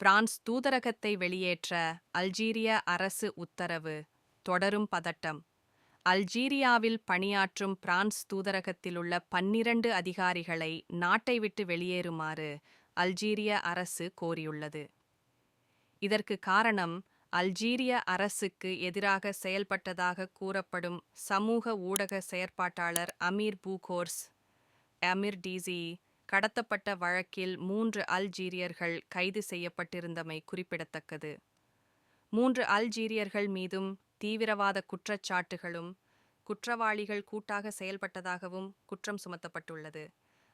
France தூதரகத்தை வெளியேற்ற அல்ஜீரிய அரசு உத்தரவு தொடரும் பதட்டம். அல்ஜீரியாவில் பணியாற்றும் பிரான்ஸ் தூதரகத்திலுள்ள பன்னிரண்டு அதிகாரிகளை நாட்டை விட்டு வெளியேறுமாறு அல்ஜீரிய அரசு கோரியுள்ளது. இதற்கு காரணம் அல்ஜீரிய அரசுக்கு எதிராக செயல்பட்டதாக கூறப்படும் சமூக ஊடக செயற்பாட்டாளர் அமீர் பூகோர்ஸ் அமீர் டிசி கடத்தப்பட்ட வழக்கில் மூன்று அல்ஜீரியர்கள் கைது செய்யப்பட்டிருந்தமை குறிப்பிடத்தக்கது. மூன்று அல்ஜீரியர்கள் மீதும் தீவிரவாத குற்றச்சாட்டுகளும் குற்றவாளிகள் கூட்டாக செயல்பட்டதாகவும் குற்றம் சுமத்தப்பட்டுள்ளது.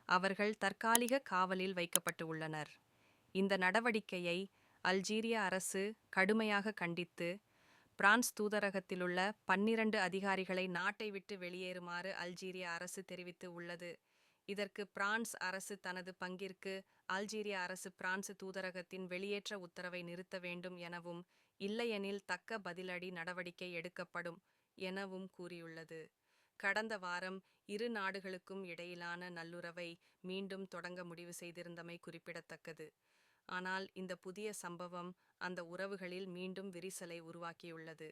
அவர்கள் தற்காலிக காவலில் வைக்கப்பட்டு உள்ளனர். இந்த நடவடிக்கையை அல்ஜீரிய அரசு கடுமையாக கண்டித்து பிரான்ஸ் தூதரகத்திலுள்ள பன்னிரண்டு அதிகாரிகளை நாட்டை விட்டு வெளியேறுமாறு அல்ஜீரிய அரசு தெரிவித்து உள்ளது. இதற்கு பிரான்ஸ் அரசு தனது பங்கிற்கு அல்ஜீரிய அரசு பிரான்சு தூதரகத்தின் வெளியேற்ற உத்தரவை நிறுத்த வேண்டும் எனவும் இல்லையெனில் தக்க பதிலடி நடவடிக்கை எடுக்கப்படும் எனவும் கூறியுள்ளது. கடந்த வாரம் இரு நாடுகளுக்கும் இடையிலான நல்லுறவை மீண்டும் தொடங்க முடிவு செய்திருந்தமை குறிப்பிடத்தக்கது. ஆனால் இந்த புதிய சம்பவம் அந்த உறவுகளில் மீண்டும் விரிசலை உருவாக்கியுள்ளது.